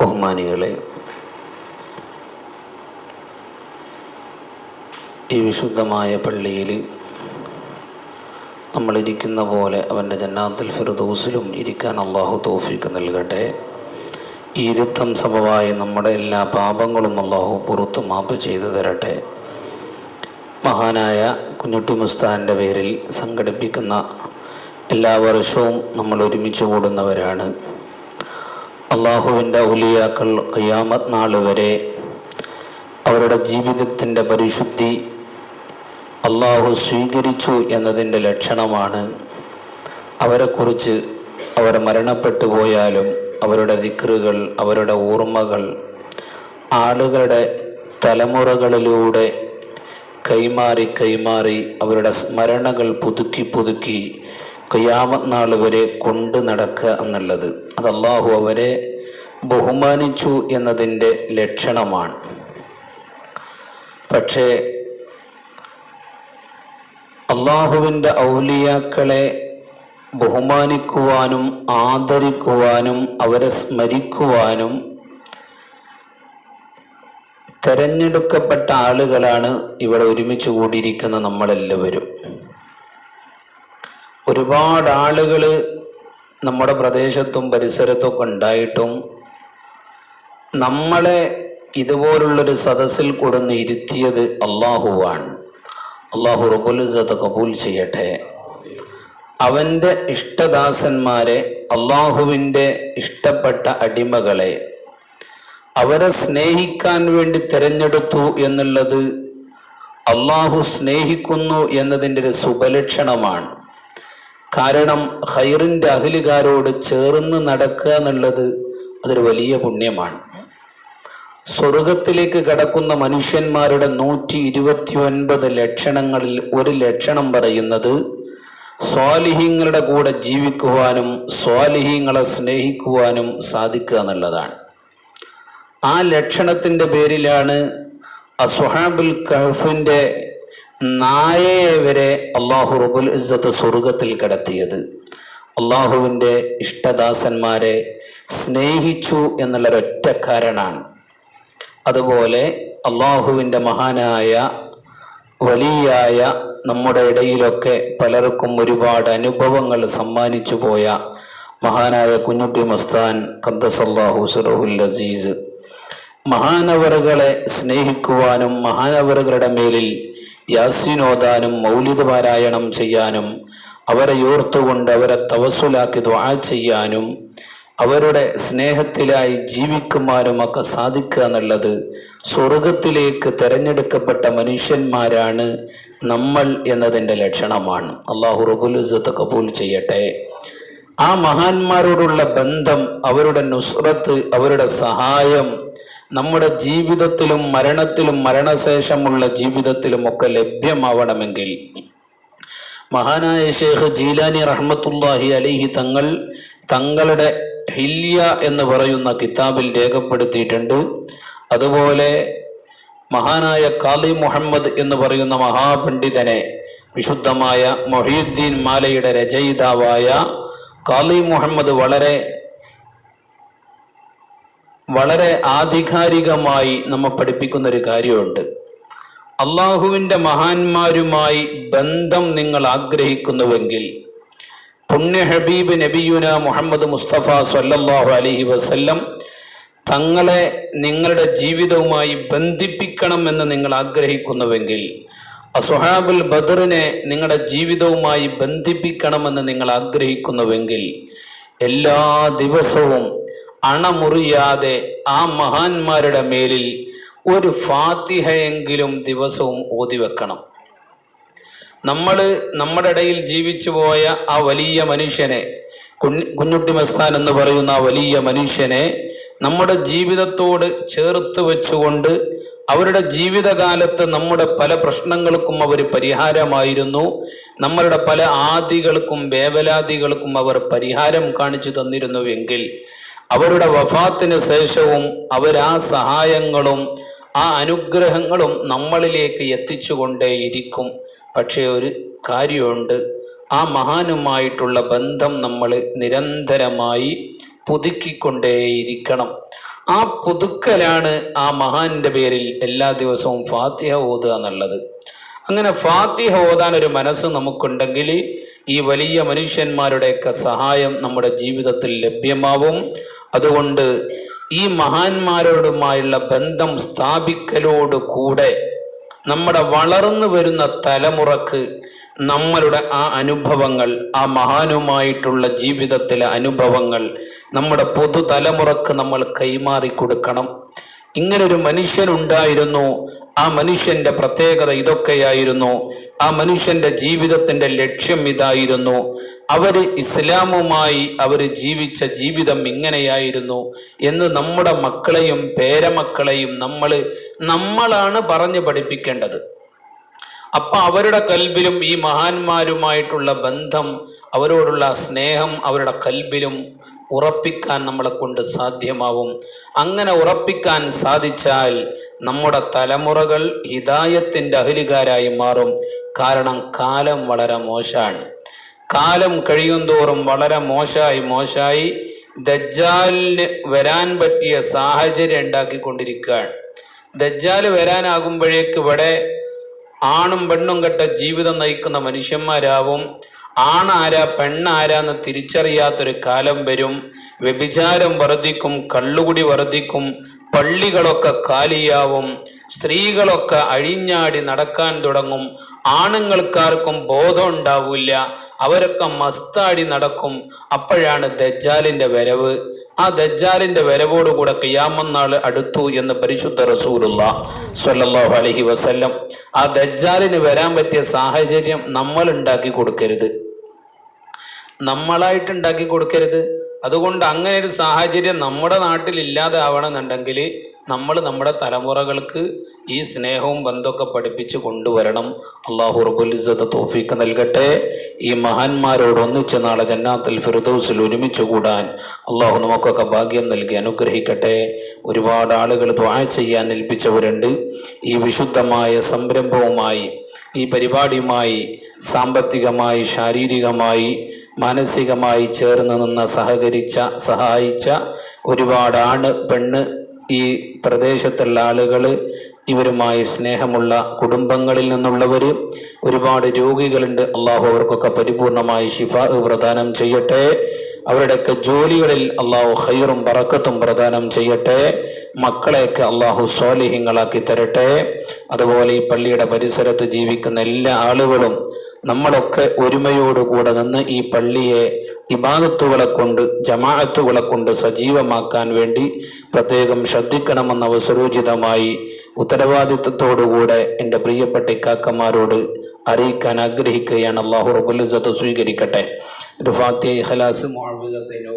ബഹുമാനികളെ ഈ വിശുദ്ധമായ പള്ളിയിൽ നമ്മളിരിക്കുന്ന പോലെ അവന്റെ ജന്നാത്തിൽ ഫിറുദൂസിലും ഇരിക്കാൻ അള്ളാഹു തോഫിക്ക് നൽകട്ടെ. ഈ ഇരുത്തം സമവായി നമ്മുടെ എല്ലാ പാപങ്ങളും അള്ളാഹു പുറത്ത് മാപ്പ് ചെയ്തു തരട്ടെ. മഹാനായ കുഞ്ഞുട്ടി മുസ്താന്റെ പേരിൽ സംഘടിപ്പിക്കുന്ന എല്ലാ വർഷവും നമ്മൾ ഒരുമിച്ച് കൂടുന്നവരാണ്. അള്ളാഹുവിന്റെ ഉലിയാക്കൾ കയ്യാമത് നാൾ വരെ അവരുടെ ജീവിതത്തിന്റെ പരിശുദ്ധി അള്ളാഹു സ്വീകരിച്ചു എന്നതിന്റെ ലക്ഷണമാണ്. അവരെക്കുറിച്ച് അവർ മരണപ്പെട്ടു പോയാലും അവരുടെ ദിക്റുകൾ അവരുടെ ഓർമ്മകൾ ആളുകളുടെ തലമുറകളിലൂടെ കൈമാറി കൈമാറി അവരുടെ സ്മരണകൾ പുതുക്കി പുതുക്കി കയ്യാമത് നാൾ വരെ കൊണ്ടു നടക്കുക എന്നുള്ളത്. അത് അള്ളാഹു അവരെ ബഹുമാനിച്ചു എന്നതിന്റെ ലക്ഷണമാണ്. പക്ഷേ അള്ളാഹുവിന്റെ ഔലിയാക്കളെ ബഹുമാനിക്കുവാനും ആദരിക്കുവാനും അവരെ സ്മരിക്കുവാനും തെരഞ്ഞെടുക്കപ്പെട്ട ആളുകളാണ് ഇവിടെ ഒരുമിച്ച് കൂടിയിരിക്കുന്ന നമ്മളെല്ലാവരും. ഒരുപാട് ആളുകൾ നമ്മുടെ പ്രദേശത്തും പരിസരത്തൊക്കെ ഉണ്ടായിട്ടും നമ്മളെ ഇതുപോലുള്ളൊരു സദസ്സിൽ കൊടുന്ന് ഇരുത്തിയത് അള്ളാഹുവാണ്. അള്ളാഹു റബുലിസത്ത് കബൂൽ ചെയ്യട്ടെ. അവന്റെ ഇഷ്ടദാസന്മാരെ അള്ളാഹുവിന്റെ ഇഷ്ടപ്പെട്ട അടിമകളെ അവരെ സ്നേഹിക്കാൻ വേണ്ടി തിരഞ്ഞെടുത്തു എന്നുള്ളത് അള്ളാഹു സ്നേഹിക്കുന്നു എന്നതിന്റെ ഒരു സുബലക്ഷണമാണ്. കാരണം ഹൈറിന്റെ അഖിലുകാരോട് ചേർന്ന് നടക്കുക എന്നുള്ളത് അതൊരു വലിയ പുണ്യമാണ്. സ്വർഗത്തിലേക്ക് കടക്കുന്ന മനുഷ്യന്മാരുടെ നൂറ്റി ഇരുപത്തി ഒൻപത് ലക്ഷണങ്ങളിൽ ഒരു ലക്ഷണം പറയുന്നത് സ്വാലിഹീങ്ങളുടെ കൂടെ ജീവിക്കുവാനും സ്വാലിഹീങ്ങളെ സ്നേഹിക്കുവാനും സാധിക്കുക എന്നുള്ളതാണ്. ആ ലക്ഷണത്തിന്റെ പേരിലാണ് അസ്ഹാബുൽ കഹഫിന്റെ നായയെ വരെ അള്ളാഹു റബുൽ ഇസ്സത്ത് സ്വർഗത്തിൽ കിടത്തിയത്. അള്ളാഹുവിന്റെ ഇഷ്ടദാസന്മാരെ സ്നേഹിച്ചു എന്നുള്ളൊരൊറ്റ കാരണമാണ് അതുപോലെ അള്ളാഹുവിന്റെ മഹാനായ വലിയായ നമ്മുടെ ഇടയിലൊക്കെ പലർക്കും ഒരുപാട് അനുഭവങ്ങൾ സമ്മാനിച്ചു പോയ മഹാനായ കുഞ്ഞുട്ടി മസ്താൻ ഖദ്ദസല്ലാഹു സുറഹുൽ അസീസ്. മഹാനവറുകളെ സ്നേഹിക്കുവാനും മഹാനവറുകളുടെ മേലിൽ യാസിനോദാനും മൗലിക പാരായണം ചെയ്യാനും അവരെ ഓർത്തുകൊണ്ട് അവരെ തവസുലാക്കി ദ്വാ ചെയ്യാനും അവരുടെ സ്നേഹത്തിലായി ജീവിക്കുവാനും ഒക്കെ സാധിക്കുക എന്നുള്ളത് സ്വർഗത്തിലേക്ക് തിരഞ്ഞെടുക്കപ്പെട്ട മനുഷ്യന്മാരാണ് നമ്മൾ എന്നതിന്റെ ലക്ഷണമാണ്. അള്ളാഹു റബുലുസത്ത് കബൂൽ ചെയ്യട്ടെ. ആ മഹാന്മാരോടുള്ള ബന്ധം അവരുടെ നുസ്രത്ത് അവരുടെ സഹായം നമ്മുടെ ജീവിതത്തിലും മരണത്തിലും മരണശേഷമുള്ള ജീവിതത്തിലും ഒക്കെ ലഭ്യമാവണമെങ്കിൽ മഹാനായ ഷേഖ് ജീലാനി റഹ്മത്തുല്ലാഹി അലിഹി തങ്ങൾ തങ്ങളുടെ ഹില്യ എന്ന് പറയുന്ന കിതാബിൽ രേഖപ്പെടുത്തിയിട്ടുണ്ട്. അതുപോലെ മഹാനായ കാലി മുഹമ്മദ് എന്ന് പറയുന്ന മഹാപണ്ഡിതനെ വിശുദ്ധമായ മൊഹീദ്ദീൻ മാലയുടെ രചയിതാവായ കാലി മുഹമ്മദ് വളരെ വളരെ ആധികാരികമായി നമ്മെ പഠിപ്പിക്കുന്ന ഒരു കാര്യമുണ്ട്. അള്ളാഹുവിന്റെ മഹാന്മാരുമായി ബന്ധം നിങ്ങൾ ആഗ്രഹിക്കുന്നുവെങ്കിൽ പുണ്യ ഹബീബ് നബിയുന മുഹമ്മദ് മുസ്തഫ സല്ലാഹു അലഹി വസ്ല്ലം തങ്ങളെ നിങ്ങളുടെ ജീവിതവുമായി ബന്ധിപ്പിക്കണം എന്ന് നിങ്ങൾ ആഗ്രഹിക്കുന്നുവെങ്കിൽ അസുഹാബുൽ ബദറിനെ നിങ്ങളുടെ ജീവിതവുമായി ബന്ധിപ്പിക്കണമെന്ന് നിങ്ങൾ ആഗ്രഹിക്കുന്നുവെങ്കിൽ എല്ലാ ദിവസവും അണമുറിയാതെ ആ മഹാന്മാരുടെ മേലിൽ ഒരു ഫാത്തിഹയെങ്കിലും ദിവസവും ഓതി വെക്കണം. നമ്മൾ നമ്മുടെ ഇടയിൽ ജീവിച്ചു പോയ ആ വലിയ മനുഷ്യനെ കുഞ്ഞുട്ടി മസ്താൻ എന്ന് പറയുന്ന ആ വലിയ മനുഷ്യനെ നമ്മുടെ ജീവിതത്തോട് ചേർത്ത് വെച്ചുകൊണ്ട് അവരുടെ ജീവിതകാലത്ത് നമ്മുടെ പല പ്രശ്നങ്ങൾക്കും അവർ പരിഹാരമായിരുന്നു. നമ്മളുടെ പല ആദികൾക്കും വേവലാദികൾക്കും അവർ പരിഹാരം കാണിച്ചു തന്നിരുന്നുവെങ്കിൽ അവരുടെ വഫാത്തിന് ശേഷവും അവർ ആ സഹായങ്ങളും ആ അനുഗ്രഹങ്ങളും നമ്മളിലേക്ക് എത്തിച്ചുകൊണ്ടേയിരിക്കും. പക്ഷേ ഒരു കാര്യമുണ്ട് ആ മഹാനുമായിട്ടുള്ള ബന്ധം നമ്മൾ നിരന്തരമായി പുതുക്കിക്കൊണ്ടേയിരിക്കണം. ആ പുതുക്കലാണ് ആ മഹാന്റെ പേരിൽ എല്ലാ ദിവസവും ഫാത്തിഹ ഓതുക എന്നുള്ളത്. അങ്ങനെ ഫാത്തിഹ ഓതാൻ ഒരു മനസ്സ് നമുക്കുണ്ടെങ്കിൽ ഈ വലിയ മനുഷ്യന്മാരുടെയൊക്കെ സഹായം നമ്മുടെ ജീവിതത്തിൽ ലഭ്യമാവും. അതുകൊണ്ട് ഈ മഹാന്മാരോടുമായുള്ള ബന്ധം സ്ഥാപിക്കലോട് കൂടെ നമ്മുടെ വളർന്നു വരുന്ന തലമുറയ്ക്ക് നമ്മളുടെ ആ അനുഭവങ്ങൾ ആ മഹാനുമായിട്ടുള്ള ജീവിതത്തിലെ അനുഭവങ്ങൾ നമ്മുടെ പുതുതലമുറക്ക് നമ്മൾ കൈമാറി കൊടുക്കണം ഇങ്ങനൊരു മനുഷ്യനുണ്ടായിരുന്നു. ആ മനുഷ്യന്റെ പ്രത്യേകത ഇതൊക്കെയായിരുന്നു. ആ മനുഷ്യന്റെ ജീവിതത്തിന്റെ ലക്ഷ്യം ഇതായിരുന്നു. അവർ ഇസ്ലാമുമായി അവർ ജീവിച്ച ജീവിതം ഇങ്ങനെയായിരുന്നു എന്ന് നമ്മുടെ മക്കളെയും പേരമക്കളെയും നമ്മൾ നമ്മളാണ് പറഞ്ഞു പഠിപ്പിക്കേണ്ടത്. അപ്പൊ അവരുടെ കൽബിലും ഈ മഹാന്മാരുമായിട്ടുള്ള ബന്ധം അവരോടുള്ള സ്നേഹം അവരുടെ കൽബിലും ഉറപ്പിക്കാൻ നമ്മളെ കൊണ്ട് സാധ്യമാവും. അങ്ങനെ ഉറപ്പിക്കാൻ സാധിച്ചാൽ നമ്മുടെ തലമുറകൾ ഹിതായത്തിന്റെ അഹലികാരായി മാറും. കാരണം കാലം വളരെ മോശമാണ്. കാലം കഴിയുന്തോറും വളരെ മോശമായി മോശമായി ദജ്ജാലിന് വരാൻ പറ്റിയ സാഹചര്യം ഉണ്ടാക്കിക്കൊണ്ടിരിക്കുകയാണ്. ദജ്ജാൽ വരാനാകുമ്പോഴേക്ക് ഇവിടെ ആണും പെണ്ണും കെട്ട ജീവിതം നയിക്കുന്ന മനുഷ്യന്മാരാവും. ആണാരാ പെണ്ണാരാന്ന് തിരിച്ചറിയാത്തൊരു കാലം വരും. വ്യഭിചാരം വർദ്ധിക്കും കള്ളുകുടി വർദ്ധിക്കും പള്ളികളൊക്കെ കാലിയാവും. സ്ത്രീകളൊക്കെ അഴിഞ്ഞാടി നടക്കാൻ തുടങ്ങും. ആണുങ്ങൾക്കാർക്കും ബോധം ഉണ്ടാവില്ല. അവരൊക്കെ മസ്താടി നടക്കും. അപ്പോഴാണ് ദജ്ജാലിന്റെ വരവ്. ആ ദജ്ജാലിന്റെ വരവോടുകൂടെ കിയാമന്നാൾ അടുത്തു എന്ന് പരിശുദ്ധ റസൂലുള്ള സ്വല്ലല്ലാഹു അലൈഹി വസല്ലം. ആ ദജ്ജാലിന് വരാൻ പറ്റിയ സാഹചര്യം നമ്മൾ ഉണ്ടാക്കി കൊടുക്കരുത്. നമ്മളായിട്ട് ഉണ്ടാക്കി കൊടുക്കരുത്. അതുകൊണ്ട് അങ്ങനെ ഒരു സാഹചര്യം നമ്മുടെ നാട്ടിൽ ഇല്ലാതെ ആവണമെന്നുണ്ടെങ്കിൽ നമ്മൾ നമ്മുടെ തലമുറകൾക്ക് ഈ സ്നേഹവും ബന്ധമൊക്കെ പഠിപ്പിച്ച് കൊണ്ടുവരണം. അള്ളാഹു റബുലിസത്ത് തോഫിക്ക് നൽകട്ടെ. ഈ മഹാന്മാരോട് ഒന്നിച്ച് നാളെ ജന്നാത്തിൽ ഫിറുദൌസിൽ ഒരുമിച്ച് കൂടാൻ അള്ളാഹു നമുക്കൊക്കെ ഭാഗ്യം നൽകി അനുഗ്രഹിക്കട്ടെ. ഒരുപാട് ആളുകൾ ദ്വാ ചെയ്യാൻ ഏൽപ്പിച്ചവരുണ്ട്. ഈ വിശുദ്ധമായ സംരംഭവുമായി ഈ പരിപാടിയുമായി സാമ്പത്തികമായി ശാരീരികമായി മാനസികമായി ചേർന്ന് നിന്ന് സഹകരിച്ച സഹായിച്ച ഒരുപാട് ആണ് പെണ്ണ് ഈ പ്രദേശത്തുള്ള ആളുകൾ ഇവരുമായി സ്നേഹമുള്ള കുടുംബങ്ങളിൽ നിന്നുള്ളവർ ഒരുപാട് രോഗികളുണ്ട്. അള്ളാഹു അവർക്കൊക്കെ പരിപൂർണമായി ശിഫ പ്രദാനം ചെയ്യട്ടെ. അവരുടെയൊക്കെ ജോലികളിൽ അള്ളാഹു ഹൈറും പറക്കത്തും പ്രദാനം ചെയ്യട്ടെ. മക്കളെയൊക്കെ അള്ളാഹു സ്വാലിഹ്യങ്ങളാക്കി തരട്ടെ. അതുപോലെ ഈ പള്ളിയുടെ പരിസരത്ത് ജീവിക്കുന്ന എല്ലാ ആളുകളും നമ്മളൊക്കെ ഒരുമയോടുകൂടെ നിന്ന് ഈ പള്ളിയെ ഇബാദത്തുകളെ കൊണ്ട് ജമാഅത്തുകളെ കൊണ്ട് സജീവമാക്കാൻ വേണ്ടി പ്രത്യേകം ശ്രദ്ധിക്കണമെന്ന അവസരോചിതമായി ഉത്തരവാദിത്വത്തോടുകൂടെ എന്റെ പ്രിയപ്പെട്ട ഇക്കാക്കന്മാരോട് അറിയിക്കാൻ ആഗ്രഹിക്കുകയാണ്. അള്ളാഹു റബുലിസത്ത് സ്വീകരിക്കട്ടെ. ഇഖലാസ് മുഅവ്വിദത്തിനോ